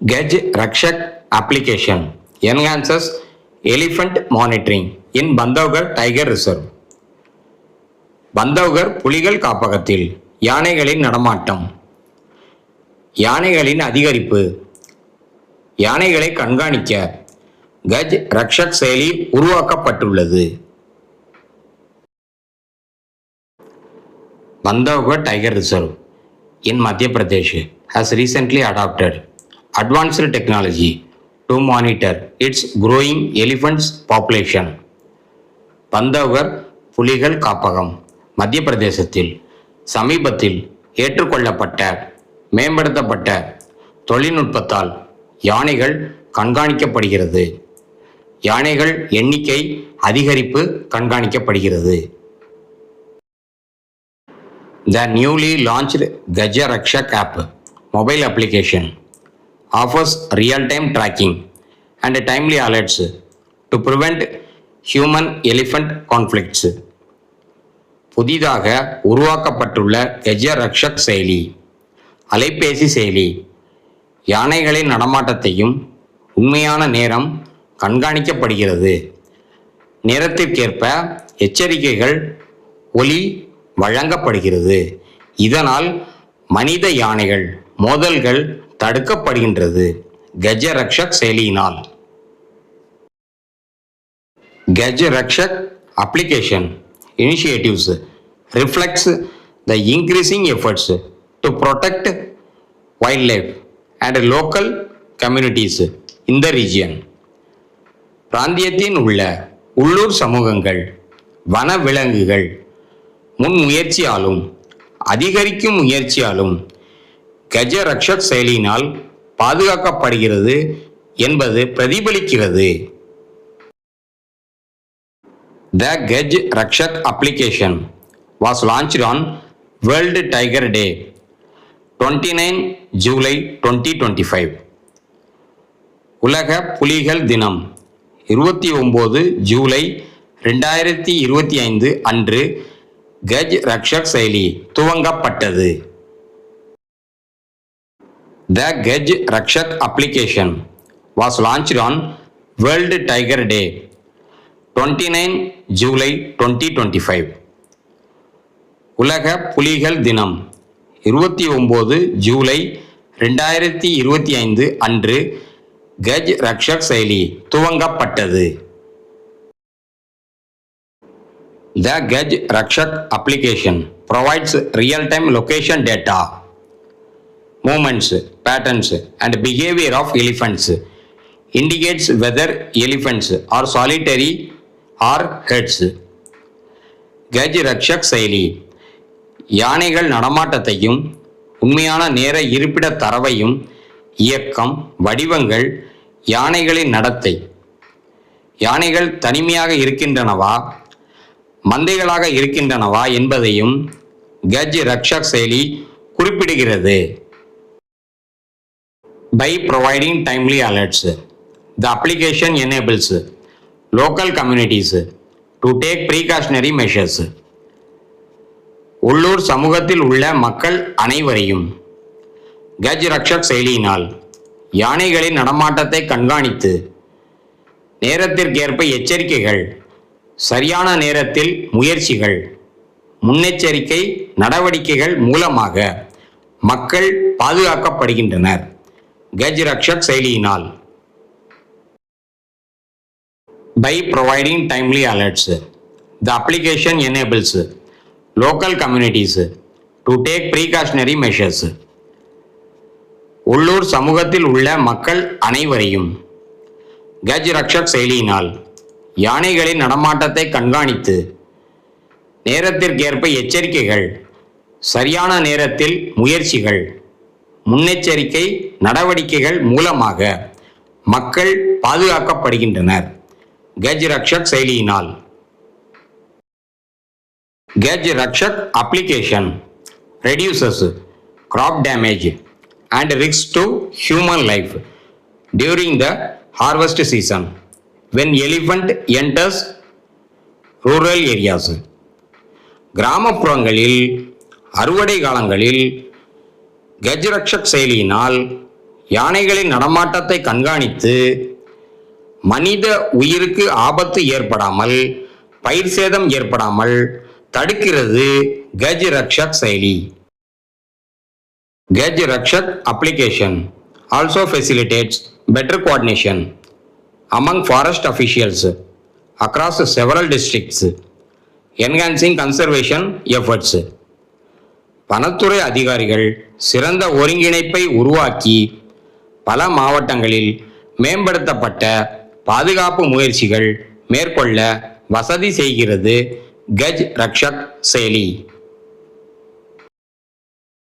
Gaj Rakshak application enhances elephant monitoring in Bandhavgarh tiger reserve Bandhavgarh புலிகள் காப்பகத்தில் யானைகளின் நடமாட்டம் யானைகளின் அதிகரிப்பு யானைகளை கண்காணிக்க கஜ் ரக்ஷக் செயலி உருவாக்கப்பட்டுள்ளது Bandhavgarh tiger reserve in Madhya Pradesh has recently adopted advanced technology to monitor its growing elephants population. Bandhavgarh புலிகள் காப்பகம். மத்திய பிரதேசத்தில் சமீபத்தில் ஏற்றுக்கொள்ளப்பட்ட மேம்படுத்தப்பட்ட தொழில்நுட்பத்தால் யானைகள் கண்காணிக்கப்படுகிறது. யானைகள் எண்ணிக்கை அதிகரிப்பு கண்காணிக்கப்படுகிறது. The newly launched Gaja Rakshak app mobile application offers real-time tracking and timely alerts to prevent human elephant conflicts. புதிதாக உருவாக்கப்பட்டுள்ள கஜ ரக்ஷக் செயலி அலைபேசி செயலி யானைகளின் நடமாட்டத்தையும் உண்மையான நேரம் கண்காணிக்கப்படுகிறது நேரத்திற்கேற்ப எச்சரிக்கைகள் ஒலி வழங்கப்படுகிறது இதனால் மனித யானைகள் மோதல்கள் தடுக்கப்படுகின்றது Gajrakshak செயலியினால் Gajrakshak application initiatives reflects the increasing efforts to protect wild life and local communities இந்த ரீஜியன் பிராந்தியத்தின் உள்ள உள்ளூர் சமூகங்கள் வன விலங்குகள் முன்முயற்சியாலும் அதிகரிக்கும் முயற்சியாலும் கஜரக்ஷத் செயலியினால் பாதுகாக்கப்படுகிறது என்பது பிரதிபலிக்கிறது. The Gaj Rakshak application was launch on world tiger day twenty nine July twenty twenty five உலக புலிகள் தினம் இருபத்தி ஒம்பது ஜூலை ரெண்டாயிரத்தி இருபத்தி ஐந்து அன்று கஜ் ரக்ஷக் செயலி துவங்கப்பட்டது. The Gaj Rakshak application was launched on world tiger day 29 July 2025 உலக புலிகள் தினம் இருபத்தி ஒம்பது ஜூலை ரெண்டாயிரத்தி இருபத்தி ஐந்து அன்று கஜ் ரக்ஷக் செயலி துவங்கப்பட்டது. The Gaj Rakshak application provides real time location data movements, patterns, and behavior of elephants, indicates whether elephants are solitary or herds. Gaj Rakshak செயலி யானைகள் நடமாட்டத்தையும் உண்மையான நேர இருப்பிட தரவையும் இயக்கம் வடிவங்கள் யானைகளின் நடத்தை யானைகள் தனிமையாக இருக்கின்றனவா மந்தைகளாக இருக்கின்றனவா என்பதையும் கஜ் ரக்ஷக் செயலி குறிப்பிடுகிறது. By providing timely alerts, the application enables local communities to take precautionary measures. உள்ளூர் சமூகத்தில் உள்ள மக்கள் அனைவரையும் கஜ் ரக்ஷக் செயலியினால் யானைகளின் நடமாட்டத்தை கண்காணித்து நேரத்திற்கேற்ப எச்சரிக்கைகள் சரியான நேரத்தில் முயற்சிகள் முன்னெச்சரிக்கை நடவடிக்கைகள் மூலமாக மக்கள் பாதுகாக்கப்படுகின்றனர் Gaj Rakshak செயலியினால் By providing timely alerts, the application enables local communities to take precautionary measures. உள்ளூர் சமூகத்தில் உள்ள மக்கள் அனைவரையும் கஜ் ரக்ஷக் செயலியினால் யானைகளின் நடமாட்டத்தை கண்காணித்து நேரத்திற்கேற்ப எச்சரிக்கைகள் சரியான நேரத்தில் முயற்சிகள் முன்னெச்சரிக்கை நடவடிக்கைகள் மூலமாக மக்கள் பாதுகாக்கப்படுகின்றனர் Gaj Rakshak செயலியினால் Gaj Rakshak application reduces crop damage and risks to human life during the harvest season when elephant enters rural areas கிராமப்புறங்களில் அறுவடை காலங்களில் கஜரக்ஷக் செயலியினால் யானைகளின் நடமாட்டத்தை கண்காணித்து மனித உயிருக்கு ஆபத்து ஏற்படாமல் பயிர் சேதம் ஏற்படாமல் தடுக்கிறது கஜ் ரக்ஷக் செயலி Gaj Rakshak application also facilitates better coordination among forest officials across several districts, enhancing conservation efforts வனத்துறை அதிகாரிகள் சிறந்த ஒருங்கிணைப்பை உருவாக்கி பல மாவட்டங்களில் மேம்படுத்தப்பட்ட பாதுகாப்பு முயற்சிகள் மேற்கொள்ள வசதி செய்கிறது கஜ் ரக்ஷக் செயலி.